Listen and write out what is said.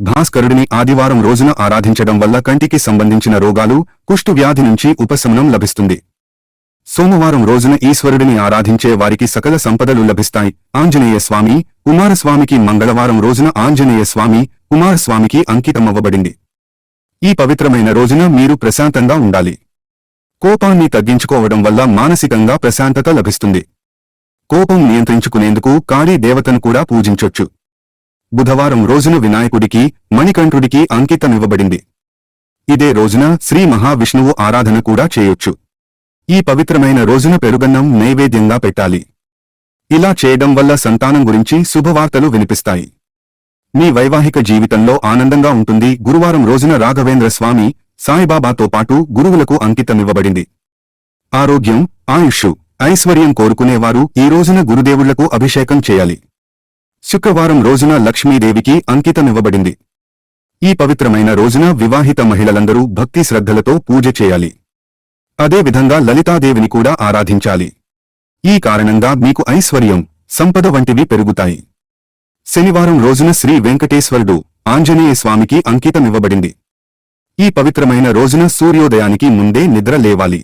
భాస్కరుడిని ఆదివారం రోజున ఆరాధించడం వల్ల కంటికి సంబంధించిన రోగాలు కుష్టు వ్యాధి నుంచి ఉపశమనం లభిస్తుంది. సోమవారం రోజున ఈశ్వరుడిని ఆరాధించే వారికి సకల సంపదలు లభిస్తాయి. ఆంజనేయ స్వామి కుమారస్వామికి మంగళవారం రోజున ఆంజనేయ స్వామి కుమారస్వామికి అంకితమవ్వబడింది. ఈ పవిత్రమైన రోజున మీరు ప్రశాంతంగా ఉండాలి. కోపాన్ని తగ్గించుకోవడం వల్ల మానసికంగా ప్రశాంతత లభిస్తుంది. కోపం నియంత్రించుకునేందుకు కాళీ దేవతను కూడా పూజించొచ్చు. బుధవారం రోజున వినాయకుడికి మణికంఠుడికి అంకితమివ్వబడింది ఇదే రోజున శ్రీ మహావిష్ణువు ఆరాధన కూడా చేయొచ్చు. ఈ పవిత్రమైన రోజున పెరుగన్నం నైవేద్యంగా పెట్టాలి. ఇలా చేయడం వల్ల సంతానం గురించి శుభవార్తలు వినిపిస్తాయి. మీ వైవాహిక జీవితంలో ఆనందంగా ఉంటుంది. గురువారం రోజున రాఘవేంద్ర స్వామి సాయిబాబాతో పాటు గురువులకు అంకితమివ్వబడింది ఆరోగ్యం ఆయుష్ ఐశ్వర్యం కోరుకునేవారు ఈ రోజున గురుదేవుళ్ళకు అభిషేకం చేయాలి. శుక్రవారం రోజున లక్ష్మీదేవికి అంకితమివ్వబడింది. ఈ పవిత్రమైన రోజున వివాహిత మహిళలందరూ భక్తి శ్రద్ధలతో పూజ చేయాలి. అదేవిధంగా లలితాదేవిని కూడా ఆరాధించాలి. ఈ కారణంగా మీకు ఐశ్వర్యం సంపద వంటివి పెరుగుతాయి. శనివారం రోజున శ్రీ వెంకటేశ్వరుడు ఆంజనేయ స్వామికి అంకితమివ్వబడింది. ఈ పవిత్రమైన రోజున సూర్యోదయానికి ముందే నిద్ర లేవాలి.